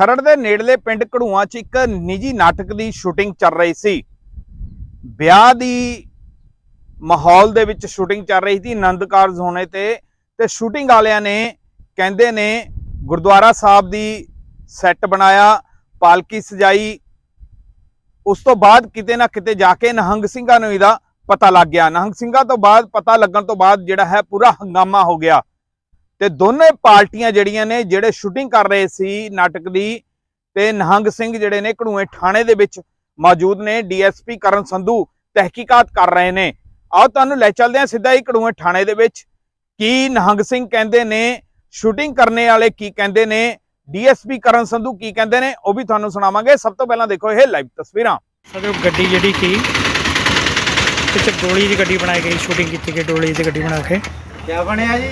ਖਰੜ ਦੇ ਨੇੜਲੇ ਪਿੰਡ ਘੜੂਆਂ 'ਚ ਇੱਕ ਨਿੱਜੀ ਨਾਟਕ ਦੀ ਸ਼ੂਟਿੰਗ ਚੱਲ ਰਹੀ ਸੀ। ਵਿਆਹ ਦੀ ਮਾਹੌਲ ਦੇ ਵਿੱਚ ਸ਼ੂਟਿੰਗ ਚੱਲ ਰਹੀ ਸੀ ਆਨੰਦ ਕਾਰਜ ਹੋਣੇ ਤੇ ਤੇ ਸ਼ੂਟਿੰਗ ਵਾਲਿਆਂ ਨੇ ਕਹਿੰਦੇ ਨੇ ਗੁਰਦੁਆਰਾ ਸਾਹਿਬ ਦੀ ਸੈੱਟ ਬਣਾਇਆ, ਪਾਲਕੀ ਸਜਾਈ। ਉਸ ਤੋਂ ਬਾਅਦ ਕਿਤੇ ਨਾ ਕਿਤੇ ਜਾ ਕੇ ਨਹੰਗ ਸਿੰਘਾਂ ਨੂੰ ਇਹਦਾ ਪਤਾ ਲੱਗ ਗਿਆ। ਨਹੰਗ ਸਿੰਘਾਂ ਤੋਂ ਬਾਅਦ, ਪਤਾ ਲੱਗਣ ਤੋਂ ਬਾਅਦ ਜਿਹੜਾ ਹੈ ਪੂਰਾ ਹੰਗਾਮਾ ਹੋ ਗਿਆ। ਤੇ ਦੋਨੇ ਪਾਰਟੀਆਂ ਜਿਹੜੀਆਂ ਨੇ ਜਿਹੜੇ ਸ਼ੂਟਿੰਗ ਕਰ ਰਹੇ ਸੀ ਨਾਟਕ ਦੀ ਤੇ ਨਹੰਗ ਸਿੰਘ ਜਿਹੜੇ ਨੇ ਘੜੂਏ ਥਾਣੇ ਦੇ ਵਿੱਚ ਮੌਜੂਦ ਨੇ ਡੀਐਸਪੀ ਕਰਨ ਸੰਧੂ ਤਹਿਕੀਕਾਤ ਕਰ ਰਹੇ ਨੇ। ਆਓ ਤੁਹਾਨੂੰ ਲੈ ਚੱਲਦੇ ਹਾਂ ਸਿੱਧਾ ਹੀ ਘੜੂਏ ਥਾਣੇ ਦੇ ਵਿੱਚ ਕੀ ਨਹੰਗ ਸਿੰਘ ਕਹਿੰਦੇ ਨੇ ਸ਼ੂਟਿੰਗ ਕਰਨੇ ਵਾਲੇ ਕੀ ਕਹਿੰਦੇ ਨੇ ਡੀਐਸਪੀ ਕਰਨ ਸੰਧੂ ਕੀ ਕਹਿੰਦੇ ਨੇ ਉਹ ਵੀ ਤੁਹਾਨੂੰ ਸੁਣਾਵਾਂਗੇ। ਸਭ ਤੋਂ ਪਹਿਲਾਂ ਦੇਖੋ ਇਹ ਲਾਈਵ ਤਸਵੀਰਾਂ। ਸਾਡੇ ਗੱਡੀ ਜਿਹੜੀ ਕੀ ਕਿਤੇ ਡੋਲੀ ਦੀ ਗੱਡੀ ਬਣਾਈ ਗਈ ਸ਼ੂਟਿੰਗ ਕੀਤੀ ਗਈ ਡੋਲੀ ਦੀ ਗੱਡੀ ਬਣਾ ਕੇ। ਕਿਆ ਬਣਿਆ ਜੀ?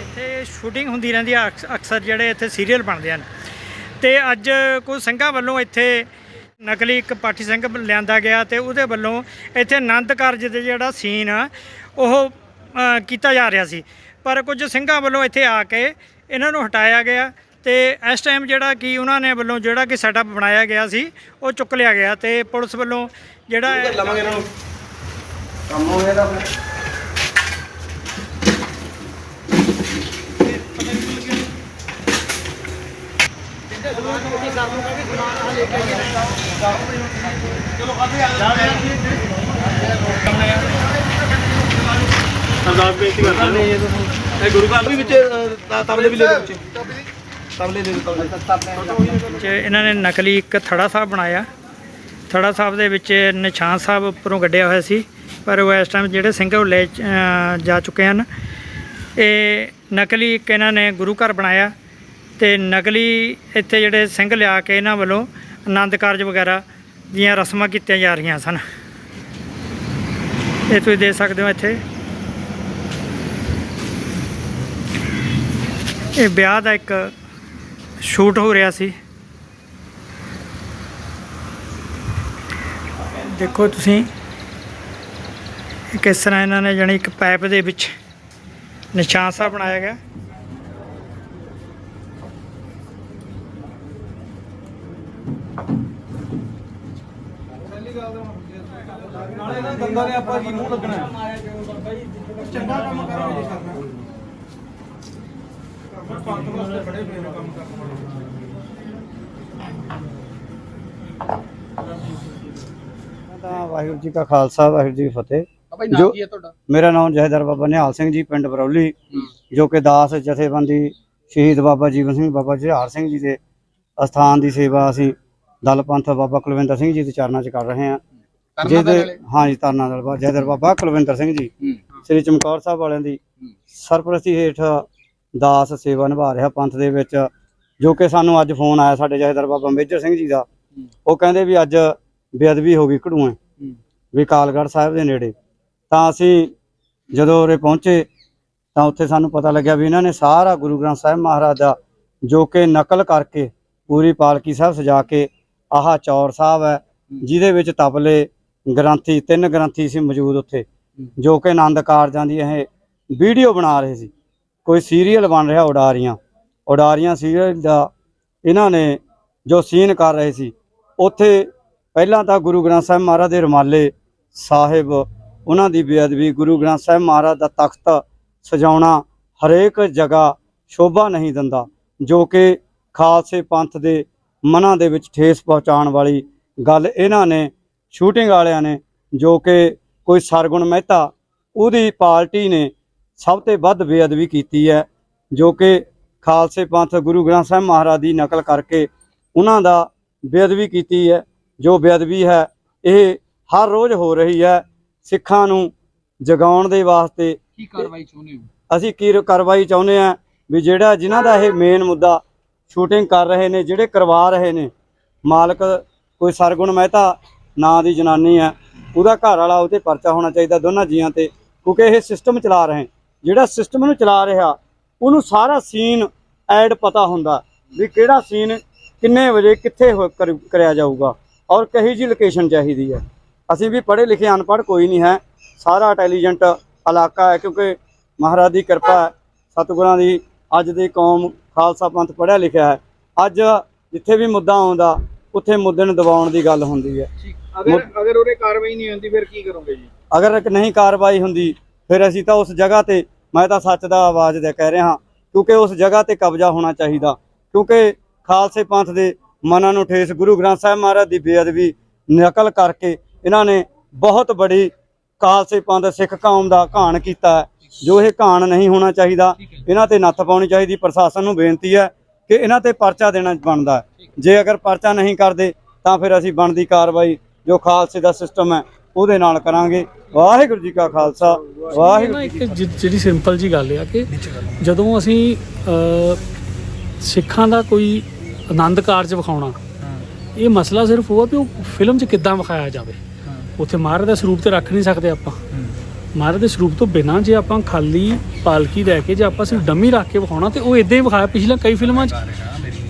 ਇੱਥੇ ਸ਼ੂਟਿੰਗ ਹੁੰਦੀ ਰਹਿੰਦੀ ਆ ਅਕਸ- ਅਕਸਰ ਜਿਹੜੇ ਇੱਥੇ ਸੀਰੀਅਲ ਬਣਦੇ ਹਨ। ਤੇ ਅੱਜ ਕੁਝ ਸਿੰਘਾਂ ਵੱਲੋਂ ਇੱਥੇ ਨਕਲੀ ਇੱਕ ਪਾਠੀ ਸਿੰਘ ਲਿਆਂਦਾ ਗਿਆ ਤੇ ਉਹਦੇ ਵੱਲੋਂ ਇੱਥੇ ਆਨੰਦ ਕਾਰਜ ਦੇ ਜਿਹੜਾ ਸੀਨ ਆ ਉਹ ਅ, ਕੀਤਾ ਜਾ ਰਿਹਾ ਸੀ। ਪਰ ਕੁਝ ਸਿੰਘਾਂ ਵੱਲੋਂ ਇੱਥੇ ਆ ਕੇ ਇਹਨਾਂ ਨੂੰ ਹਟਾਇਆ ਗਿਆ ਤੇ ਇਸ ਟਾਈਮ ਜਿਹੜਾ ਕਿ ਉਹਨਾਂ ਨੇ ਵੱਲੋਂ ਜਿਹੜਾ ਕਿ ਸੈਟਅਪ ਬਣਾਇਆ ਗਿਆ ਸੀ ਉਹ ਚੁੱਕ ਲਿਆ ਗਿਆ ਤੇ ਪੁਲਿਸ ਵੱਲੋਂ ਜਿਹੜਾ ਇਹ- ਲਵਾਂਗੇ ਇਹਨਾਂ ਨੂੰ? ਕੰਮ ਹੋ ਗਿਆ ਤਾਂ ਫਿਰ। ਅਰਦਾਸ ਬੇਨਤੀ ਕਰਦਾ ਨੇ ਇਹ ਗੁਰੂ ਘਰ ਵੀ ਵਿੱਚ ਅ, ਤਬਲੇ ਵੀ ਲੈ ਵਿੱਚ। ਤਬਲੇ ਦੇ ਤਬਲੇ ਚ ਇਹਨਾਂ ਨੇ ਨਕਲੀ ਇੱਕ ਥੜਾ ਸਾਹਿਬ ਬਣਾਇਆ। ਥੜਾ ਸਾਹਿਬ ਦੇ ਵਿੱਚ ਨਿਸ਼ਾਨ ਸਾਹਿਬ ਉੱਪਰੋਂ ਕੱਢਿਆ ਹੋਇਆ ਸੀ, ਪਰ ਉਹ ਇਸ ਟਾਈਮ ਜਿਹੜੇ ਸਿੰਘ ਉਹ ਲੈ ਜਾ ਚੁੱਕੇ ਹਨ। ਇਹ ਨਕਲੀ ਇੱਕ ਇਹਨਾਂ ਨੇ ਗੁਰੂ ਘਰ ਬਣਾਇਆ ਤੇ ਨਕਲੀ ਇੱਥੇ ਜਿਹੜੇ ਸਿੰਘ ਲਿਆ ਕੇ ਇਹਨਾਂ ਵੱਲੋਂ ਆਨੰਦ ਕਾਰਜ ਵਗੈਰਾ ਦੀਆਂ ਰਸਮਾਂ ਕੀਤੀਆਂ ਜਾ ਰਹੀਆਂ ਸਨ। ਇਹ ਤੁਸੀਂ ਦੇਖ ਸਕਦੇ ਹੋ ਇੱਥੇ। ਇਹ ਵਿਆਹ ਦਾ ਇੱਕ ਸ਼ੂਟ ਹੋ ਰਿਹਾ ਸੀ। ਦੇਖੋ ਤੁਸੀਂ ਕਿਸ ਤਰ੍ਹਾਂ ਇਹਨਾਂ ਨੇ ਜਾਣੀ ਇੱਕ ਪਾਈਪ ਦੇ ਵਿੱਚ ਨਿਸ਼ਾਨ ਸਾ ਬਣਾਇਆ ਗਿਆ। ਦੰਦਾਂ ਦੇ ਆਪਾਂ ਕੀ ਮੂੰਹ ਲੱਗਣਾ। ਚੰਗਾ ਕੰਮ ਕਰੋ ਜੀ ਕਰਨਾ। ਪੰਜ ਵਾਸਤੇ ਬੜੇ ਪਏ ਨੇ ਕੰਮ ਕਰਨ ਤਾਂ ਵਾਹਿਗੁਰੂ ਜੀ ਕਾ ਖਾਲਸਾ ਵਾਹਿਗੁਰੂ ਜੀ ਕੀ ਫਤਿਹ। ਤੁਹਾਡਾ? ਮੇਰਾ ਨਾਮ ਜਹਦਰ ਬਾਬਾ ਨਿਹਾਲ ਸਿੰਘ ਜੀ ਪਿੰਡ ਬਰੌਲੀ ਜੋ ਕਿ ਦਾਸ ਜਥੇਬੰਦੀ ਸ਼ਹੀਦ ਬਾਬਾ ਜੀਵਨ ਸਿੰਘ ਬਾਬਾ ਜਹਾਰ ਸਿੰਘ ਜੀ ਦੇ ਅਸਥਾਨ ਦੀ ਸੇਵਾ ਅਸੀਂ ਦਲ ਪੰਥ ਬਾਬਾ ਕੁਲਵਿੰਦਰ ਸਿੰਘ ਜੀ ਦੇ ਚਰਨਾਂ 'ਚ ਕਰ ਰਹੇ ਹਾਂ। ਜਿਹਦੇ ਹਾਂ ਜੀ ਤਰਨਾ ਦਲ ਬਾਬਾ ਜਹਦਰ ਬਾਬਾ ਕੁਲਵਿੰਦਰ ਸਿੰਘ ਜੀ ਸ੍ਰੀ ਚਮਕੌਰ ਸਾਹਿਬ ਵਾਲਿਆਂ ਦੀ ਸਰਪ੍ਰਸਤੀ ਹੇਠ ਦਾਸ ਸੇਵਾ ਨਿਭਾ ਰਿਹਾ ਪੰਥ ਦੇ ਵਿੱਚ ਜੋ ਕਿ ਸਾਨੂੰ ਅੱਜ ਫੋਨ ਆਇਆ ਸਾਡੇ ਜਹਦਰ ਬਾਬਾ ਮੇਜਰ ਸਿੰਘ ਜੀ ਦਾ। ਉਹ ਕਹਿੰਦੇ ਵੀ ਅੱਜ ਬੇਅਦਬੀ ਹੋ ਗਈ ਘੜੂਏ ਵੀ ਕਾਲਗੜ੍ਹ ਸਾਹਿਬ ਦੇ ਨੇੜੇ। ਤਾਂ ਅਸੀਂ ਜਦੋਂ ਉਰੇ ਪਹੁੰਚੇ ਤਾਂ ਉੱਥੇ ਸਾਨੂੰ ਪਤਾ ਲੱਗਿਆ ਵੀ ਇਹਨਾਂ ਨੇ ਸਾਰਾ ਗੁਰੂ ਗ੍ਰੰਥ ਸਾਹਿਬ ਮਹਾਰਾਜ ਦਾ ਜੋ ਕਿ ਨਕਲ ਕਰਕੇ ਪੂਰੀ ਪਾਲਕੀ ਸਾਹਿਬ ਸਜਾ ਕੇ ਆਹ ਚੌਰ ਸਾਹਿਬ ਹੈ ਜਿਹਦੇ ਵਿੱਚ ਤਬਲੇ ਗ੍ਰੰਥੀ ਤਿੰਨ ਗ੍ਰੰਥੀ ਸੀ ਮੌਜੂਦ ਉੱਥੇ। ਜੋ ਕਿ ਆਨੰਦ ਕਾਰਜਾਂ ਦੀ ਇਹ ਵੀਡੀਓ ਬਣਾ ਰਹੇ ਸੀ। ਕੋਈ ਸੀਰੀਅਲ ਬਣ ਰਿਹਾ ਉਡਾਰੀਆਂ ਉਡਾਰੀਆਂ ਸੀਰੀਅਲ ਦਾ ਇਹਨਾਂ ਨੇ ਜੋ ਸੀਨ ਕਰ ਰਹੇ ਸੀ, ਉੱਥੇ ਪਹਿਲਾਂ ਤਾਂ ਗੁਰੂ ਗ੍ਰੰਥ ਸਾਹਿਬ ਮਹਾਰਾਜ ਦੇ ਰੁਮਾਲੇ ਸਾਹਿਬ, ਉਹਨਾਂ ਦੀ ਬੇਅਦਬੀ, ਗੁਰੂ ਗ੍ਰੰਥ ਸਾਹਿਬ ਮਹਾਰਾਜ ਦਾ ਤਖਤ ਸਜਾਉਣਾ ਹਰੇਕ ਜਗ੍ਹਾ ਸ਼ੋਭਾ ਨਹੀਂ ਦਿੰਦਾ, ਜੋ ਕਿ ਖਾਲਸੇ ਪੰਥ ਦੇ ਮਨਾਂ ਦੇ ਵਿੱਚ ਠੇਸ ਪਹੁੰਚਾਉਣ ਵਾਲੀ ਗੱਲ ਇਹਨਾਂ ਨੇ ਸ਼ੂਟਿੰਗ ਵਾਲਿਆਂ ਨੇ, ਜੋ ਕਿ ਕੋਈ ਸਰਗੁਣ ਮਹਿਤਾ, ਉਹਦੀ ਪਾਰਟੀ ਨੇ ਸਭ ਤੋਂ ਵੱਧ ਬੇਅਦਬੀ ਕੀਤੀ ਹੈ ਜੋ ਕਿ ਖਾਲਸੇ ਪੰਥ ਗੁਰੂ ਗ੍ਰੰਥ ਸਾਹਿਬ ਮਹਾਰਾਜ ਦੀ ਨਕਲ ਕਰਕੇ ਉਹਨਾਂ ਦਾ ਬੇਅਦਬੀ ਕੀਤੀ ਹੈ। ਜੋ ਬੇਅਦਬੀ ਹੈ ਇਹ ਹਰ ਰੋਜ਼ ਹੋ ਰਹੀ ਹੈ। ਸਿੱਖਾਂ ਨੂੰ ਜਗਾਉਣ ਦੇ ਵਾਸਤੇ ਕੀ ਕਾਰਵਾਈ ਚਾਹੁੰਦੇ ਹੋ? ਅਸੀਂ ਕੀ ਕਾਰਵਾਈ ਚਾਹੁੰਦੇ ਆ ਵੀ ਜਿਹੜਾ ਜਿਨ੍ਹਾਂ ਦਾ ਇਹ ਮੇਨ ਮੁੱਦਾ ਸ਼ੂਟਿੰਗ ਕਰ ਰਹੇ ਨੇ ਜਿਹੜੇ ਕਰਵਾ ਰਹੇ ਨੇ ਮਾਲਕ ਕੋਈ ਸਰਗੁਣ ਮਹਿਤਾ ਨਾਂ ਦੀ ਜਨਾਨੀ ਹੈ ਉਹਦਾ ਘਰ ਵਾਲਾ ਉਹ ਤੇ ਪਰਚਾ ਹੋਣਾ ਚਾਹੀਦਾ ਦੋਨਾਂ ਜੀਆਂ ਤੇ ਕਿਉਂਕਿ ਇਹ ਸਿਸਟਮ ਚਲਾ ਰਹੇ। ਜਿਹੜਾ ਸਿਸਟਮ ਨੂੰ ਚਲਾ ਰਿਹਾ ਉਹਨੂੰ ਸਾਰਾ ਸੀਨ ਐਡ ਪਤਾ ਹੁੰਦਾ ਵੀ ਕਿਹੜਾ ਸੀਨ ਕਿੰਨੇ ਵਜੇ ਕਿੱਥੇ ਹੋ- ਕਰ- ਕਰਿਆ ਜਾਊਗਾ ਔਰ ਕਹੀ ਜੀ ਲੋਕੇਸ਼ਨ ਚਾਹੀਦੀ ਹੈ। ਅਸੀਂ ਵੀ ਪੜ੍ਹੇ ਲਿਖੇ ਅਨਪੜ੍ਹ ਕੋਈ ਨਹੀਂ ਹੈ। ਸਾਰਾ ਇੰਟੈਲੀਜੈਂਟ ਇਲਾਕਾ ਹੈ ਕਿਉਂਕਿ ਮਹਾਰਾਜ ਦੀ ਕਿਰਪਾ ਹੈ। ਸਤਿਗੁਰਾਂ ਦੀ ਅੱਜ ਦੀ ਕੌਮ ਖਾਲਸਾ ਪੰਥ ਪੜ੍ਹਿਆ ਲਿਖਿਆ ਹੈ। ਅੱਜ ਜਿੱਥੇ ਵੀ ਮੁੱਦਾ ਆਉਂਦਾ ਉੱਥੇ ਮੁੱਦੇ ਨੂੰ ਦਬਾਉਣ ਦੀ ਗੱਲ ਹੁੰਦੀ ਹੈ। ਅਗਰ ਅਗਰ ਉਹਦੇ ਕਾਰਵਾਈ ਨਹੀਂ ਹੁੰਦੀ ਫਿਰ ਕੀ ਕਰੋਗੇ ਜੀ? ਅਗਰ ਨਹੀਂ ਕਾਰਵਾਈ ਹੁੰਦੀ ਫਿਰ ਅਸੀਂ ਤਾਂ ਉਸ ਜਗ੍ਹਾ ਤੇ ਮੈਂ ਤਾਂ ਸੱਚ ਦਾ ਆਵਾਜ਼ ਦੇ ਕਹਿ ਰਿਹਾ ਹਾਂ ਕਿਉਂਕਿ ਉਸ ਜਗ੍ਹਾ ਤੇ ਕਬਜ਼ਾ ਹੋਣਾ ਚਾਹੀਦਾ। ਕਿਉਂਕਿ ਖਾਲਸੇ ਪੰਥ ਦੇ ਮਨਾਂ ਨੂੰ ਠੇਸ ਗੁਰੂ ਗ੍ਰੰਥ ਸਾਹਿਬ ਮਹਾਰਾਜ ਦੀ ਬੇਅਦਬੀ ਨਕਲ ਕਰਕੇ ਇਹਨਾਂ ਨੇ ਬਹੁਤ ਬੜੀ ਖਾਲਸੇ ਪੰਥ ਸਿੱਖ ਕੌਮ ਦਾ ਘਾਣ ਕੀਤਾ ਜੋ ਇਹ ਘਾਣ ਨਹੀਂ ਹੋਣਾ ਚਾਹੀਦਾ। ਇਹਨਾਂ ਤੇ ਨੱਥ ਪਾਉਣੀ ਚਾਹੀਦੀ ਪ੍ਰਸ਼ਾਸਨ ਨੂੰ ਬੇਨਤੀ ਹੈ ਕਿ ਇਹਨਾਂ ਤੇ ਪਰਚਾ ਦੇਣਾ ਬਣਦਾ। ਜੇ ਅਗਰ ਪਰਚਾ ਨਹੀਂ ਕਰਦੇ ਤਾਂ ਫਿਰ ਅਸੀਂ ਬਣਦੀ ਕਾਰਵਾਈ ਜੋ ਖਾਲਸੇ ਦਾ ਸਿਸਟਮ ਹੈ ਉਹਦੇ ਨਾਲ ਕਰਾਂਗੇ। ਵਾਹਿਗੁਰੂ ਜੀ ਕਾ ਖਾਲਸਾ ਵਾਹਿਗੁਰੂ ਇੱਕ ਜਿਹੜੀ ਸਿੰਪਲ ਜੀ ਗੱਲ ਆ ਕਿ ਜਦੋਂ ਅਸੀਂ ਸਿੱਖਾਂ ਦਾ ਕੋਈ ਆਨੰਦ ਕਾਰਜ ਵਿਖਾਉਣਾ ਇਹ ਮਸਲਾ ਸਿਰਫ ਉਹ ਆ ਉਹ ਫਿਲਮ 'ਚ ਕਿੱਦਾਂ ਵਿਖਾਇਆ ਜਾਵੇ। ਉੱਥੇ ਮਹਾਰਾਜ ਦਾ ਸਰੂਪ ਤੇ ਰੱਖ ਨਹੀਂ ਸਕਦੇ ਆਪਾਂ। ਮਹਾਰਾਜ ਦੇ ਸਰੂਪ ਤੋਂ ਬਿਨਾਂ ਜੇ ਆਪਾਂ ਖਾਲੀ ਪਾਲਕੀ ਲੈ ਕੇ ਜੇ ਆਪਾਂ ਸਿਰਫ ਡੰਮੀ ਰੱਖ ਕੇ ਵਿਖਾਉਣਾ ਤੇ ਉਹ ਇਦਾਂ ਹੀ ਵਿਖਾਇਆ। ਪਿਛਲੇ ਕਈ ਫਿਲਮਾਂ 'ਚ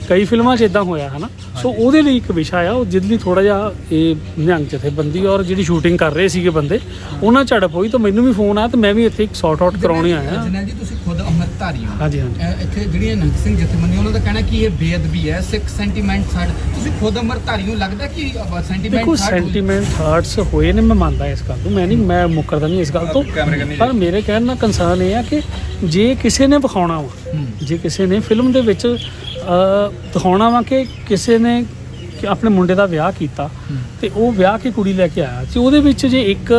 ਕਈ ਫਿਲਮਾਂ 'ਚ ਇਦਾਂ ਹੋਇਆ ਹਨਾ? ਸੋ ਉਹਦੇ ਲਈ ਇੱਕ ਵਿਸ਼ਾ ਆ ਉਹ ਜਿਹਦੇ ਲਈ ਥੋੜਾ ਜਿਹਾ ਇਹ ਨਿਹੰਗ ਜਥੇਬੰਦੀ ਔਰ ਜਿਹੜੀ ਸ਼ੂਟਿੰਗ ਕਰ ਰਹੇ ਸੀਗੇ ਬੰਦੇ ਉਹਨਾਂ ਝੜਪ ਹੋਈ ਤਾਂ ਮੈਨੂੰ ਵੀ ਫੋਨ ਆਇਆ ਤੇ ਮੈਂ ਵੀ ਇੱਥੇ ਇੱਕ ਸੌਟ ਆਊਟ ਕਰਾਉਣ ਹੀ ਆਇਆ। ਜਨਰਲ ਜੀ ਤੁਸੀਂ ਖੁਦ ਅੰਮ੍ਰਿਤਧਾਰੀ ਹੋ। ਹਾਂਜੀ ਹਾਂਜੀ। ਇੱਥੇ ਜਿਹੜੀਆਂ ਨੰਗ ਸਿੰਘ ਜਥੇਬੰਦੀਆਂ ਉਹਨਾਂ ਦਾ ਕਹਿਣਾ ਕਿ ਇਹ ਬੇਅਦਬੀ ਹੈ ਸਿੱਖ ਸੈਂਟੀਮੈਂਟ ਸਾਡ ਤੁਸੀਂ ਖੁਦ ਅੰਮ੍ਰਿਤਧਾਰੀ ਨੂੰ ਲੱਗਦਾ ਕਿ ਸੈਂਟੀਮੈਂਟ ਦੇਖੋ ਸੈਂਟੀਮੈਂਟ ਹਰਟਸ ਹੋਏ ਨੇ ਮੈਂ ਮੰਨਦਾ ਇਸ ਗੱਲ ਨੂੰ। ਮੈਂ ਨਹੀਂ ਮੈਂ ਮੁੱਕਰਦਾ ਨਹੀਂ ਇਸ ਗੱਲ ਤੋਂ। ਪਰ ਮੇਰੇ ਕਹਿਣ ਦਾ ਕੰਸਰਨ ਇਹ ਆ ਕਿ ਜੇ ਕਿਸੇ ਨੇ ਵਿਖਾਉਣਾ ਵਾ ਜੇ ਕਿਸੇ ਨੇ ਫਿਲਮ ਦੇ ਵਿੱਚ ਦਿਖਾਉਣਾ ਵਾ ਕਿ ਕਿਸੇ ਨੇ ਕਿ ਆਪਣੇ ਮੁੰਡੇ ਦਾ ਵਿਆਹ ਕੀਤਾ ਤੇ ਉਹ ਵਿਆਹ ਕੇ ਕੁੜੀ ਲੈ ਕੇ ਆਇਆ ਤੇ ਉਹਦੇ ਵਿੱਚ ਜੇ ਇੱਕ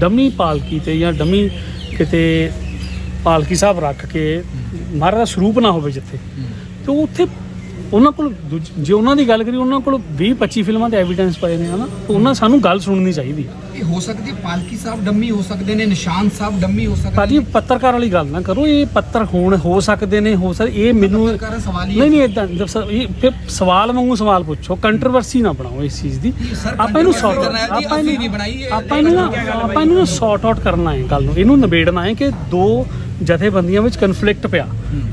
ਡਮੀ ਪਾਲਕੀ ਤੇ ਜਾਂ ਡਮੀ ਕਿਤੇ ਪਾਲਕੀ ਸਾਹਿਬ ਰੱਖ ਕੇ ਮਹਾਰਾਜ ਦਾ ਸਰੂਪ ਨਾ ਹੋਵੇ ਜਿੱਥੇ ਤੇ ਉਹ ਉੱਥੇ ਉਹਨਾਂ ਕੋਲ ਦੂਜ- ਜੇ ਉਹਨਾਂ ਦੀ ਗੱਲ ਕਰੀ ਉਹਨਾਂ ਕੋਲ 20 25 ਫਿਲਮਾਂ ਦੇ ਐਵੀਡੈਂਸ ਪਏ ਨੇ ਹਨਾ? ਤਾਂ ਉਹਨਾਂ ਸਾਨੂੰ ਗੱਲ ਸੁਣਨੀ ਚਾਹੀਦੀ ਹੈ। ਇਹ ਹੋ ਸਕਦੀ ਹੈ ਪਾਲਕੀ ਸਾਹਿਬ ਡੰਮੀ ਹੋ ਸਕਦੇ ਨੇ ਨਿਸ਼ਾਨ ਸਾਹਿਬ ਡੰਮੀ ਹੋ ਸਕਦੇ ਭਾਜੀ ਪੱਤਰਕਾਰ ਵਾਲੀ ਗੱਲ ਨਾ ਕਰੋ ਇਹ ਪੱਤਰ ਹੋਣ ਹੋ ਸਕਦੇ ਨੇ ਹੋ ਸਕਦੇ ਇਹ ਮੈਨੂੰ ਪੱਤਰਕਾਰ ਦਾ ਸਵਾਲ ਹੀ ਨਹੀਂ ਨਹੀਂ ਇਦਾਂ ਇਹ ਫਿਰ ਸਵਾਲ ਵਾਂਗੂ ਸਵਾਲ ਪੁੱਛੋ ਕੰਟਰੋਵਰਸੀ ਨਾ ਬਣਾਓ ਇਸ ਚੀਜ਼ ਦੀ। ਸਰ, ਆਪਾਂ ਇਹਨੂੰ controversy ਸੌਟ ਕਰਨਾ ਹੈ ਜੀ, ਆਪਾਂ ਅਸੀਂ ਇਹਨੂੰ ਨਹੀਂ ਬਣਾਈ, ਇਹ- ਆਪਾਂ ਇਹਨੂੰ ਨਾ ਆਪਾਂ ਇਹਨੂੰ ਸੌਟ ਆਊਟ ਕਰਨਾ ਹੈ ਗੱਲ ਨੂੰ। ਇਹਨੂੰ ਨਿਬੇੜਨਾ ਹੈ ਕਿ ਦੋ ਜਥੇਬੰਦੀਆਂ ਵਿੱਚ ਕਨਫਲਿਕਟ ਪਿਆ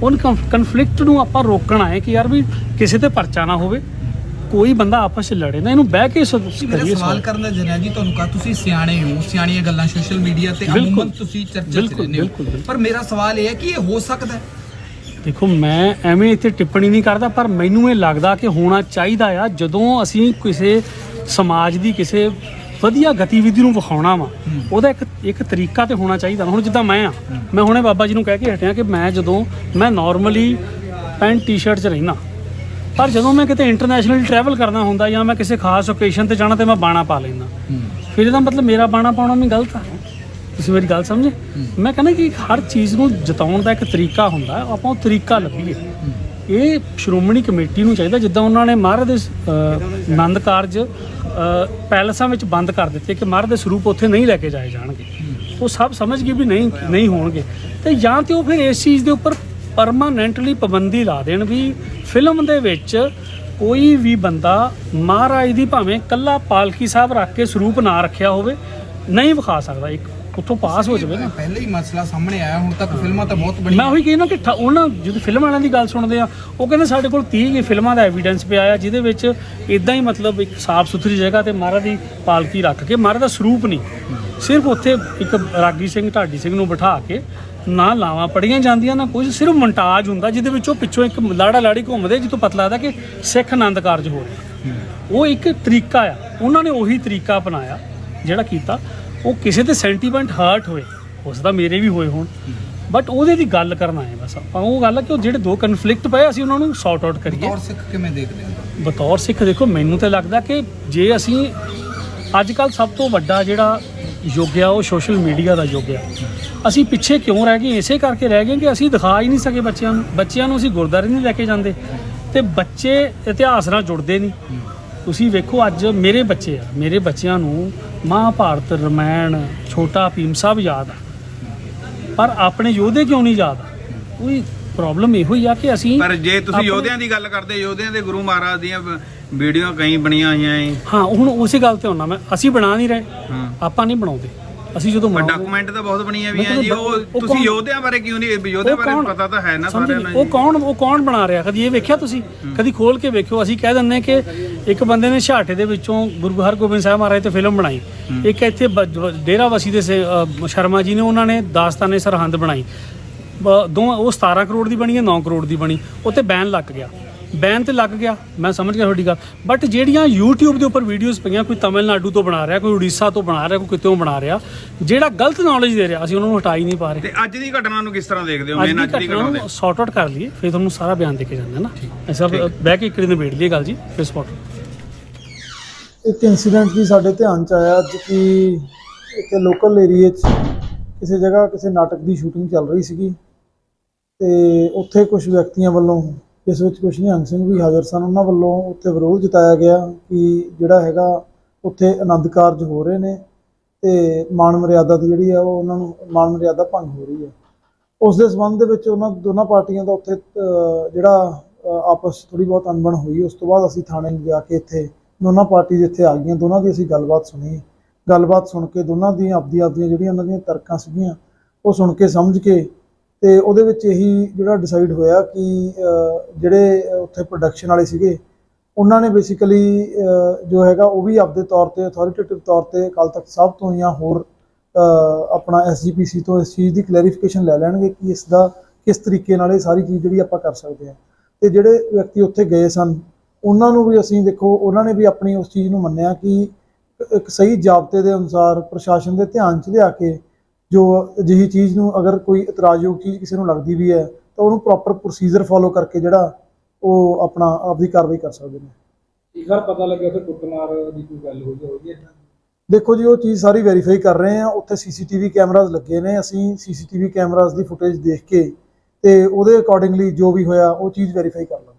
ਉਹਨ ਕਨਫਲਿਕਟ ਨੂੰ ਆਪਾਂ ਰੋਕਣਾ ਹੈ ਕਿ ਯਾਰ ਵੀ ਕਿਸੇ ਤੇ ਪਰਚਾ ਨਾ ਹੋਵੇ ਕੋਈ ਬੰਦਾ ਆਪਸ ਵਿੱਚ ਲੜੇ ਨਾ ਇਹਨੂੰ ਬਹਿ ਕੇ ਕਰੀਏ ਸਵਾਲ। ਕਰਨ ਦਾ ਜਨਰਲ ਜੀ ਤੁਹਾਨੂੰ ਕਹਾ ਤੁਸੀਂ ਸਿਆਣੇ ਹੋ ਸਿਆਣੀਆਂ ਗੱਲਾਂ ਸੋਸ਼ਲ ਮੀਡੀਆ ਤੇ। ਅਮੂਮਨ ਤੁਸੀਂ ਚਰਚਾ ਚ ਰਹਿੰਦੇ ਹੋ। ਪਰ ਮੇਰਾ ਸਵਾਲ ਇਹ ਹੈ ਕਿ ਇਹ ਹੋ ਸਕਦਾ ਹੈ ਦੇਖੋ ਮੈਂ ਐਵੇਂ ਇੱਥੇ ਟਿੱਪਣੀ ਨਹੀਂ ਕਰਦਾ ਪਰ ਮੈਨੂੰ ਇਹ ਲੱਗਦਾ ਕਿ ਹੋਣਾ ਚਾਹੀਦਾ ਆ ਜਦੋਂ ਅਸੀਂ ਕਿਸੇ ਸਮਾਜ ਦੀ ਕਿਸੇ ਵਧੀਆ ਗਤੀਵਿਧੀ ਨੂੰ ਵਿਖਾਉਣਾ ਵਾ ਉਹਦਾ ਇੱਕ ਇੱਕ ਤਰੀਕਾ ਤੇ ਹੋਣਾ ਚਾਹੀਦਾ। ਹੁਣ ਜਿੱਦਾਂ ਮੈਂ ਆ ਮੈਂ ਹੁਣੇ ਬਾਬਾ ਜੀ ਨੂੰ ਕਹਿ ਕੇ ਹਟਿਆ ਕਿ ਮੈਂ ਜਦੋਂ ਮੈਂ ਨਾਰਮਲੀ ਪੈਂਟ ਟੀ-ਸ਼ਰਟ 'ਚ ਰਹਿਣਾ ਪਰ ਜਦੋਂ ਮੈਂ ਕਿਤੇ ਇੰਟਰਨੈਸ਼ਨਲ ਟਰੈਵਲ ਕਰਨਾ ਹੁੰਦਾ ਜਾਂ ਮੈਂ ਕਿਸੇ ਖਾਸ ਓਕੇਸ਼ਨ ਤੇ ਜਾਣਾ ਤੇ ਮੈਂ ਬਾਣਾ ਪਾ ਲੈਂਦਾ। ਫਿਰ ਇਹਦਾ ਮਤਲਬ ਮੇਰਾ ਬਾਣਾ ਪਾਉਣਾ ਵੀ ਗਲਤ ਆ। ਤੁਸੀਂ ਮੇਰੀ ਗੱਲ ਸਮਝੇ? ਮੈਂ ਕਹਿੰਦਾ ਕਿ ਹਰ ਚੀਜ਼ ਨੂੰ ਜਤਾਉਣ ਦਾ ਇੱਕ ਤਰੀਕਾ ਹੁੰਦਾ ਆਪਾਂ ਉਹ ਤਰੀਕਾ ਲੱਭੀਏ। ਇਹ ਸ਼੍ਰੋਮਣੀ ਕਮੇਟੀ ਨੂੰ ਚਾਹੀਦਾ ਜਿੱਦਾਂ ਉਹਨਾਂ ਨੇ ਮਹਾਰਾਜ ਦੇ ਆਨੰਦ ਕਾਰਜ ਪੈਲਸਾਂ ਵਿੱਚ ਬੰਦ ਕਰ ਦਿੱਤੇ ਕਿ ਮਹਾਰਾਜ ਦੇ ਸਰੂਪ ਉੱਥੇ ਨਹੀਂ ਲੈ ਕੇ ਜਾਏ ਜਾਣਗੇ। ਉਹ ਸਭ ਸਮਝ ਗਏ ਵੀ ਨਹੀਂ ਨਹੀਂ ਹੋਣਗੇ। ਤੇ ਜਾਂ ਤੇ ਉਹ ਫਿਰ ਇਸ ਚੀਜ਼ ਦੇ ਉੱਪਰ ਪਰਮਾਨੈਂਟਲੀ ਪਾਬੰਦੀ ਲਾ ਦੇਣ ਵੀ ਫਿਲਮ ਦੇ ਵਿੱਚ ਕੋਈ ਵੀ ਬੰਦਾ ਮਹਾਰਾਜ ਦੀ ਭਾਵੇਂ ਕੱਲਾ ਪਾਲਕੀ ਸਾਹਿਬ ਰੱਖ ਕੇ ਸਰੂਪ ਨਾ ਰੱਖਿਆ ਹੋਵੇ ਨਹੀਂ ਵਿਖਾ ਸਕਦਾ ਇੱਕ। ਉੱਥੋਂ ਪਾਸ ਹੋ ਜਾਵੇ ਨਾ। ਪਹਿਲੇ ਹੀ ਮਸਲਾ ਸਾਹਮਣੇ ਆਇਆ ਹੁਣ ਤੱਕ ਫਿਲਮਾਂ ਤਾਂ ਬਹੁਤ ਬਣੀ ਮੈਂ ਉਹੀ ਕਹਿੰਦਾ ਕਿ ਠ- ਉਹਨਾਂ ਜਦੋਂ ਫਿਲਮ ਵਾਲਿਆਂ ਦੀ ਗੱਲ ਸੁਣਦੇ ਆ ਉਹ ਕਹਿੰਦੇ ਸਾਡੇ ਕੋਲ 30 ਕੀ ਫਿਲਮਾਂ ਦਾ ਐਵੀਡੈਂਸ ਪਿਆ ਆ ਜਿਹਦੇ ਵਿੱਚ ਇਦਾਂ ਹੀ ਮਤਲਬ ਇੱਕ ਸਾਫ਼ ਸੁਥਰੀ ਜਗ੍ਹਾ ਤੇ ਮਹਾਰਾਜ ਦੀ ਪਾਲਕੀ ਰੱਖ ਕੇ ਮਹਾਰਾਜ ਦਾ ਸਰੂਪ ਨਹੀਂ। ਸਿਰਫ ਉੱਥੇ ਇੱਕ ਰਾਗੀ ਸਿੰਘ ਢਾਡੀ ਸਿੰਘ ਨੂੰ ਬਿਠਾ ਕੇ ਨਾ ਲਾਵਾਂ ਪੜੀਆਂ ਜਾਂਦੀਆਂ ਨਾ ਕੁਝ ਸਿਰਫ montage ਹੁੰਦਾ ਜਿਹਦੇ ਵਿੱਚ ਉਹ ਪਿੱਛੋਂ ਇੱਕ ਲਾੜਾ ਲਾੜੀ ਘੁੰਮਦੇ ਜਿੱਥੋਂ ਪਤਾ ਲੱਗਦਾ ਕਿ ਸਿੱਖ ਆਨੰਦ ਕਾਰਜ ਹੋ ਰਿਹਾ। ਉਹ ਇੱਕ ਤਰੀਕਾ ਆ ਉਹਨਾਂ ਨੇ ਉਹੀ ਤਰੀਕਾ ਅਪਣਾਇਆ ਜਿਹੜਾ ਕੀਤਾ। ਉਹ ਕਿਸੇ ਤੇ ਸੈਂਟੀਮੈਂਟ ਹਰਟ ਹੋਏ ਹੋ ਸਕਦਾ ਮੇਰੇ ਵੀ ਹੋਏ ਹੋਣ। ਬਟ ਉਹਦੇ ਦੀ ਗੱਲ ਕਰਨਾ ਹੈ ਬਸ ਆਪਾਂ। ਉਹ ਗੱਲ ਹੈ ਕਿ ਉਹ ਜਿਹੜੇ ਦੋ ਕਨਫਲਿਕਟ ਪਏ ਅਸੀਂ ਉਹਨਾਂ ਨੂੰ ਸੌਟ ਆਊਟ ਕਰੀਏ। ਤੌਰ ਸਿੱਖ ਕਿਵੇਂ ਦੇਖਦੇ ਹੋ? ਬਤੌਰ ਸਿੱਖ ਦੇਖੋ ਮੈਨੂੰ ਤਾਂ ਲੱਗਦਾ ਕਿ ਜੇ ਅਸੀਂ ਅੱਜ ਕੱਲ ਸਭ ਤੋਂ ਵੱਡਾ ਜਿਹੜਾ ਯੁੱਗ ਆ ਉਹ ਸੋਸ਼ਲ ਮੀਡੀਆ ਦਾ ਯੁੱਗ ਆ। ਅਸੀਂ ਪਿੱਛੇ ਕਿਉਂ ਰਹਿ ਗਏ? ਇਸੇ ਕਰਕੇ ਰਹਿ ਗਏ ਕਿ ਅਸੀਂ ਦਿਖਾ ਹੀ ਨਹੀਂ ਸਕੇ ਬੱਚਿਆਂ ਨੂੰ। ਬੱਚਿਆਂ ਨੂੰ ਅਸੀਂ ਗੁਰਦਾਰੇ ਨਹੀਂ ਲੈ ਕੇ ਜਾਂਦੇ। ਤੇ ਬੱਚੇ ਇਤਿਹਾਸ ਨਾਲ ਜੁੜਦੇ ਨਹੀਂ। ਤੁਸੀਂ ਵੇਖੋ ਅੱਜ ਮੇਰੇ ਬੱਚੇ ਆ ਮੇਰੇ ਬੱਚਿਆਂ ਨੂੰ ਮਹਾਭਾਰਤ ਰਮਾਇਣ ਛੋਟਾ ਭੀਮ ਸਭ ਯਾਦ ਆ। ਪਰ ਆਪਣੇ ਯੋਧੇ ਕਿਉਂ ਨਹੀਂ ਯਾਦ ਕੋਈ ਪ੍ਰੋਬਲਮ ਇਹੋ ਹੀ ਆ ਕਿ ਅਸੀਂ ਪਰ ਜੇ ਤੁਸੀਂ ਯੋਧਿਆਂ ਦੀ ਗੱਲ ਕਰਦੇ ਯੋਧਿਆਂ ਦੇ ਗੁਰੂ ਮਹਾਰਾਜ ਦੀਆਂ ਵੀਡੀਓ ਕਈ ਬਣੀਆਂ ਹੋਈਆਂ ਏ। ਹਾਂ ਹੁਣ ਉਸੇ ਗੱਲ ਤੇ ਹੁੰਨਾ ਮੈਂ ਅਸੀਂ ਬਣਾ ਨਹੀਂ ਰਹੇ। ਆਪਾਂ ਨਹੀਂ ਬਣਾਉਂਦੇ। ਅਸੀਂ ਜਦੋਂ ਪਰ ਡਾਕੂਮੈਂਟ ਤਾਂ ਬਹੁਤ ਬਣੀਆਂ ਵੀ ਆ ਜੀ ਉਹ ਤੁਸੀਂ ਕੌਣ- ਯੋਧਿਆਂ ਬਾਰੇ ਕਿਉਂ ਨਹੀਂ ਯੋਧਿਆਂ ਉਹ ਬਾਰੇ ਕੌਣ- ਪਤਾ ਤਾਂ ਹੈ ਨਾ ਸਮਝ ਸਾਰਿਆਂ। ਨੂੰ ਉਹ ਕੌਣ ਉਹ ਕੌਣ ਬਣਾ ਰਿਹਾ? ਕਦੀ ਇਹ ਵੇਖਿਆ ਤੁਸੀਂ? ਕਦੀ ਖੋਲ ਕੇ ਵੇਖਿਓ। ਅਸੀਂ ਕਹਿ ਦਿੰਦੇ ਕਿ ਇੱਕ ਬੰਦੇ ਨੇ ਛਾਟੇ ਦੇ ਵਿੱਚੋਂ ਗੁਰੂ ਹਰਗੋਬਿੰਦ ਸਾਹਿਬ ਮਹਾਰਾਜ ਤੇ ਫਿਲਮ ਬਣਾਈ। ਇੱਕ ਇੱਥੇ ਡੇਰਾਵਸੀ ਦੇ ਸੇ- ਸ਼ਰਮਾ ਜੀ ਨੇ ਉਹਨਾਂ ਨੇ ਦਾਸਤਾਨੇ ਸਰਹੰਦ ਬਣਾਈ। ਬ- ਦੋ ਉਹ 17 ਕਰੋੜ ਦੀ ਬਣੀ ਹੈ 9 ਕਰੋੜ ਦੀ ਬਣੀ। ਉੱਤੇ ਬੈਨ ਲੱਗ ਗਿਆ। ਬੈਨ ਤੇ ਲੱਗ ਗਿਆ ਮੈਂ ਸਮਝ ਗਿਆ ਤੁਹਾਡੀ ਗੱਲ। ਬਟ ਜਿਹੜੀਆਂ YouTube ਦੇ ਉੱਪਰ ਵੀਡੀਓਜ਼ ਪਈਆਂ ਕੋਈ ਤਮਿਲਨਾਡੂ ਤੋਂ ਬਣਾ ਰਿਹਾ ਕੋਈ ਉੜੀਸਾ ਤੋਂ ਬਣਾ ਰਿਹਾ ਕੋਈ ਕਿਤੋਂ ਬਣਾ ਰਿਹਾ ਜਿਹੜਾ ਗਲਤ ਨੌਲੇਜ ਦੇ ਰਿਹਾ ਅਸੀਂ ਉਹਨਾਂ ਨੂੰ ਹਟਾ ਹੀ ਨਹੀਂ ਪਾ ਰਹੇ। ਤੇ ਅੱਜ ਦੀ ਘਟਨਾ ਨੂੰ ਕਿਸ ਤਰ੍ਹਾਂ ਦੇਖਦੇ ਹੋ? ਮੇਨ ਅੱਜ ਦੀ ਘਟਨਾ ਨੂੰ ਸੌਟ ਆਊਟ ਕਰ ਲਈਏ ਫਿਰ ਤੁਹਾਨੂੰ ਸਾਰਾ ਬਿਆਨ ਦੇ ਕੇ ਜਾਂਦਾ ਨਾ। ਐਸਾ ਬਹਿ ਕੇ ਇੱਕ ਦਿਨ ਨਿਬੇੜ ਲਈਏ ਗੱਲ ਜੀ ਫਿਰ ਸਪੌਟ ਇੱਕ ਇਨਸੀਡੈਂਟ ਵੀ ਸਾਡੇ ਧਿਆਨ ਚ ਆਇਆ ਅੱਜ ਕਿ ਇੱਕ ਲੋਕਲ ਏਰੀਏ 'ਚ ਕਿਸੇ ਜਗ੍ਹਾ ਕਿਸੇ ਨਾਟਕ ਦੀ ਸ਼ੂਟਿੰਗ ਚੱਲ ਰਹੀ ਸੀਗੀ। ਤੇ ਉੱਥੇ ਕੁਝ ਵਿਅਕਤੀਆਂ ਵੱਲੋਂ ਜਿਸ ਵਿੱਚ ਕੁਝ ਨਿਹੰਗ ਸਿੰਘ ਵੀ ਹਾਜ਼ਰ ਸਨ। ਉਹਨਾਂ ਵੱਲੋਂ ਉੱਥੇ ਵਿਰੋਧ ਜਤਾਇਆ ਗਿਆ ਕਿ ਜਿਹੜਾ ਹੈਗਾ ਉੱਥੇ ਆਨੰਦ ਕਾਰਜ ਹੋ ਰਹੇ ਨੇ ਤੇ ਮਾਨ ਮਰਿਆਦਾ ਦੀ ਜਿਹੜੀ ਆ ਉਹ ਉਹਨਾਂ ਨੂੰ ਮਾਨ ਮਰਿਆਦਾ ਭੰਗ ਹੋ ਰਹੀ ਹੈ ਉਸ ਦੇ ਸੰਬੰਧ ਦੇ ਵਿੱਚ ਉਹਨਾਂ ਦੋਨਾਂ ਪਾਰਟੀਆਂ ਦਾ ਉੱਥੇ ਜਿਹੜਾ ਅ, ਆਪਸ ਥੋੜੀ ਬਹੁਤ ਅਣਬਣ ਹੋਈ। ਉਸ ਤੋਂ ਬਾਅਦ ਅਸੀਂ ਥਾਣੇ ਜਾ ਕੇ ਇੱਥੇ ਦੋਨਾਂ ਪਾਰਟੀ ਦੇ ਇੱਥੇ ਆ ਗਈਆਂ। ਦੋਨਾਂ ਦੀ ਅਸੀਂ ਗੱਲਬਾਤ ਸੁਣੀ। ਗੱਲਬਾਤ ਸੁਣ ਕੇ ਦੋਨਾਂ ਦੀਆਂ ਆਪਦੀ ਆਪਦੀਆਂ ਜਿਹੜੀਆਂ ਉਹਨਾਂ ਦੀਆਂ ਤਰਕਾਂ ਸੀਗੀਆਂ ਉਹ ਸੁਣ ਕੇ ਸਮਝ ਕੇ ਤੇ ਉਹਦੇ ਵਿੱਚ ਇਹੀ ਜਿਹੜਾ ਡਿਸਾਈਡ ਹੋਇਆ ਕਿ ਜਿਹੜੇ ਉੱਥੇ ਪ੍ਰੋਡਕਸ਼ਨ ਵਾਲੇ ਸੀਗੇ ਉਹਨਾਂ ਨੇ ਬੇਸਿਕਲੀ ਜੋ ਹੈਗਾ ਉਹ ਵੀ ਆਪਦੇ ਤੌਰ ਤੇ ਅਥਾਰਟੇਟਿਵ ਤੌਰ ਤੇ ਅਕਾਲ ਤਖਤ ਸਾਹਿਬ ਤੋਂ ਜਾਂ ਹੋਰ ਅ, ਆਪਣਾ ਐਸਜੀਪੀਸੀ ਤੋਂ ਇਸ ਚੀਜ਼ ਦੀ ਕਲੈਰੀਫਿਕੇਸ਼ਨ ਲੈ ਲੈਣਗੇ ਕਿ ਇਸ ਦਾ ਕਿਸ ਤਰੀਕੇ ਨਾਲ ਇਹ ਸਾਰੀ ਚੀਜ਼ ਜਿਹੜੀ ਆਪਾਂ ਕਰ ਸਕਦੇ ਹਾਂ। ਤੇ ਜਿਹੜੇ ਵਿਅਕਤੀ ਉੱਥੇ ਗਏ ਸਨ ਉਹਨਾਂ ਨੂੰ ਵੀ ਅਸੀਂ ਦੇਖੋ ਉਹਨਾਂ ਨੇ ਵੀ ਆਪਣੀ ਉਸ ਚੀਜ਼ ਨੂੰ ਮੰਨਿਆ ਕਿ ਇੱਕ ਸਹੀ ਜਾਬਤੇ ਦੇ ਅਨੁਸਾਰ ਪ੍ਰਸ਼ਾਸਨ ਦੇ ਧਿਆਨ 'ਚ ਲਿਆ ਕੇ ਜੋ ਅਜਿਹੀ ਚੀਜ਼ ਨੂੰ ਅਗਰ ਕੋਈ ਇਤਰਾਜ਼ਯੋਗ ਚੀਜ਼ ਕਿਸੇ ਨੂੰ ਲੱਗਦੀ ਵੀ ਹੈ ਤਾਂ ਉਹਨੂੰ ਪ੍ਰੋਪਰ ਪ੍ਰੋਸੀਜਰ ਫੋਲੋ ਕਰਕੇ ਜਿਹੜਾ ਉਹ ਆਪਣਾ ਆਪਦੀ ਕਾਰਵਾਈ ਕਰ ਸਕਦੇ ਨੇ। ਇੱਕ ਵਾਰ ਪਤਾ ਲੱਗਿਆ ਫਿਰ ਕੁੱਟਮਾਰ ਦੀ ਕੋਈ ਗੱਲ ਹੋਈ ਹੋਈ ਹੈ ਦੇਖੋ ਜੀ ਉਹ ਚੀਜ਼ ਸਾਰੀ ਵੈਰੀਫਾਈ ਕਰ ਰਹੇ ਆ ਉੱਥੇ ਸੀਸੀਟੀਵੀ ਕੈਮਰਾਜ਼ ਲੱਗੇ ਨੇ। ਅਸੀਂ ਸੀਸੀਟੀਵੀ ਕੈਮਰਾਜ਼ ਦੀ ਫੁਟੇਜ ਦੇਖ ਕੇ ਤੇ ਉਹਦੇ ਅਕੋਰਡਿੰਗਲੀ ਜੋ ਵੀ ਹੋਇਆ ਉਹ ਚੀਜ਼ ਵੈਰੀਫਾਈ ਕਰ ਲਾਂਗੇ।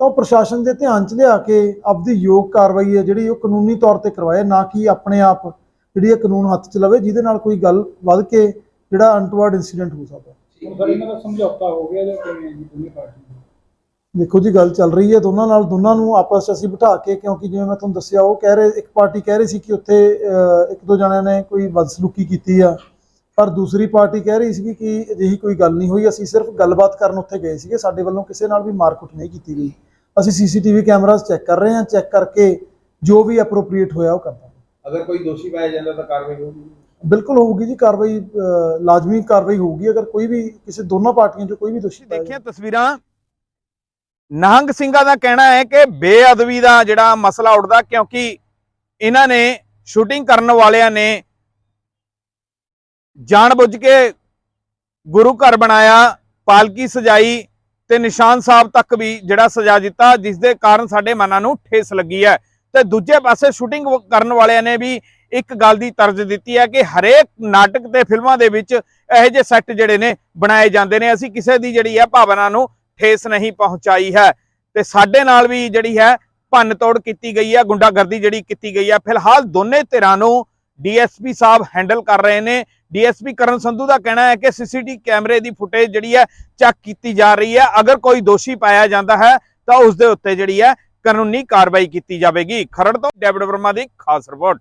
ਤਾਂ ਉਹ ਪ੍ਰਸ਼ਾਸਨ ਦੇ ਧਿਆਨ 'ਚ ਲਿਆ ਕੇ ਆਪਦੀ ਯੋਗ ਕਾਰਵਾਈ ਹੈ ਜਿਹੜੀ ਉਹ ਕਾਨੂੰਨੀ ਤੌਰ ਤੇ ਕਰਵਾਏ ਨਾ ਕਿ ਆਪਣੇ ਆਪ ਜਿਹੜੀ ਇਹ ਕਾਨੂੰਨ ਹੱਥ 'ਚ ਲਵੇ ਜਿਹਦੇ ਨਾਲ ਕੋਈ ਗੱਲ ਵੱਧ ਕੇ ਜਿਹੜਾ ਅਨਟਵਰਡ ਇਨਸੀਡੈਂਟ ਹੋ ਸਕਦਾ। ਸਰ ਇਹਨਾਂ ਦਾ ਸਮਝੌਤਾ ਹੋ ਗਿਆ ਜਾਂ ਕਿਵੇਂ ਜੀ ਦੋਨੇ ਪਾਰਟੀ ਦੇਖੋ ਜੀ ਗੱਲ ਚੱਲ ਰਹੀ ਹੈ ਦੋਨਾਂ ਨਾਲ ਦੋਨਾਂ ਨੂੰ ਆਪਸ 'ਚ ਅਸੀਂ ਬਿਠਾ ਕੇ ਕਿਉਂਕਿ ਜਿਵੇਂ ਮੈਂ ਤੁਹਾਨੂੰ ਦੱਸਿਆ ਉਹ ਕਹਿ ਰਹੇ ਇੱਕ ਪਾਰਟੀ ਕਹਿ ਰਹੀ ਸੀ ਕਿ ਉੱਥੇ ਇੱਕ ਦੋ ਜਣਿਆਂ ਨੇ ਕੋਈ ਬਦਸਲੂਕੀ ਕੀਤੀ ਆ ਪਰ ਦੂਸਰੀ ਪਾਰਟੀ ਕਹਿ ਰਹੀ ਸੀ ਕਿ ਅਜਿਹੀ ਕੋਈ ਗੱਲ ਨਹੀਂ ਹੋਈ ਅਸੀਂ ਸਿਰਫ ਗੱਲਬਾਤ ਕਰਨ ਉੱਥੇ ਗਏ ਸੀਗੇ ਸਾਡੇ ਵੱਲੋਂ ਕਿਸੇ ਨਾਲ ਵੀ ਮਾਰਕੁੱਟ ਨਹੀਂ ਕੀਤੀ ਗਈ। ਅਸੀਂ ਸੀਸੀਟੀਵੀ ਕੈਮਰਾਜ਼ ਚੈੱਕ ਕਰ ਰਹੇ ਹਾਂ ਚੈੱਕ ਕਰਕੇ ਜੋ ਵੀ ਐਪਰੋਪ੍ਰੀਏਟ ਹੋਇਆ ਉਹ ਕਰਦਾ ਅਗਰ ਕੋਈ ਦੋਸ਼ੀ ਪਾਇਆ ਜਾਂਦਾ ਤਾਂ ਕਾਰਵਾਈ ਹੋਊਗੀ? ਬਿਲਕੁਲ ਹੋਊਗੀ ਜੀ ਕਾਰਵਾਈ ਅਹ, ਲਾਜ਼ਮੀ ਕਾਰਵਾਈ ਹੋਊਗੀ। ਅਗਰ ਕੋਈ ਵੀ ਕਿਸੇ ਦੋਨਾਂ ਪਾਰਟੀਆਂ 'ਚੋਂ ਕੋਈ ਵੀ ਦੋਸ਼ੀ ਪਾਇਆ ਦੇਖੀਆਂ ਤਸਵੀਰਾਂ। ਨਹੰਗ ਸਿੰਘਾਂ ਦਾ ਕਹਿਣਾ ਹੈ ਕਿ ਬੇਅਦਬੀ ਦਾ ਜਿਹੜਾ ਮਸਲਾ ਉੱਠਦਾ ਕਿਉਂਕਿ ਇਹਨਾਂ ਨੇ ਸ਼ੂਟਿੰਗ ਕਰਨ ਵਾਲਿਆਂ ਨੇ ਜਾਣਬੁੱਝ ਕੇ ਗੁਰੂ ਘਰ ਬਣਾਇਆ ਪਾਲਕੀ ਸਜਾਈ ਤੇ ਨਿਸ਼ਾਨ ਸਾਹਿਬ ਤੱਕ ਵੀ ਜਿਹੜਾ ਸਜਾ ਦਿੱਤਾ ਜਿਸ ਦੇ ਕਾਰਨ ਸਾਡੇ ਮਨਾਂ ਨੂੰ ਠੇਸ ਲੱਗੀ ਹੈ। ਤੇ ਦੂਜੇ ਪਾਸੇ ਸ਼ੂਟਿੰਗ ਕਰਨ ਵਾਲਿਆਂ ਨੇ ਵੀ ਇੱਕ ਗੱਲ ਦੀ ਤਰਜ ਦਿੱਤੀ ਹੈ ਕਿ ਹਰੇਕ ਨਾਟਕ ਤੇ ਫਿਲਮਾਂ ਦੇ ਵਿੱਚ ਇਹੋ ਜਿਹੇ ਸੈੱਟ ਜਿਹੜੇ ਨੇ ਬਣਾਏ ਜਾਂਦੇ ਨੇ। ਅਸੀਂ ਕਿਸੇ ਦੀ ਜਿਹੜੀ ਹੈ ਭਾਵਨਾ ਨੂੰ ਠੇਸ ਨਹੀਂ ਪਹੁੰਚਾਈ ਹੈ। ਤੇ ਸਾਡੇ ਨਾਲ ਵੀ ਜਿਹੜੀ ਹੈ ਭੰਨ ਤੋੜ ਕੀਤੀ ਗਈ ਹੈ, ਗੁੰਡਾਗਰਦੀ ਜਿਹੜੀ ਕੀਤੀ ਗਈ ਹੈ। ਫਿਲਹਾਲ ਦੋਨੇ ਧਿਰਾਂ ਨੂੰ ਡੀਐਸਪੀ ਸਾਹਿਬ ਹੈਂਡਲ ਕਰ ਰਹੇ ਨੇ। ਡੀਐਸਪੀ ਕਰਨ ਸੰਧੂ ਦਾ ਕਹਿਣਾ ਹੈ ਕਿ ਸੀਸੀਟੀ ਕੈਮਰੇ ਦੀ ਫੁਟੇਜ ਜਿਹੜੀ ਹੈ ਚੈੱਕ ਕੀਤੀ ਜਾ ਰਹੀ ਹੈ। ਅਗਰ ਕੋਈ ਦੋਸ਼ੀ ਪਾਇਆ ਜਾਂਦਾ ਹੈ, ਤਾਂ ਉਸ ਦੇ ਉੱਤੇ ਜਿਹੜੀ ਹੈ ਕਾਨੂੰਨੀ ਕਾਰਵਾਈ ਕੀਤੀ ਜਾਵੇਗੀ। ਖਰੜ ਤੋਂ ਡੇਵਿਡ ਵਰਮਾ ਦੀ ਖਾਸ ਰਿਪੋਰਟ।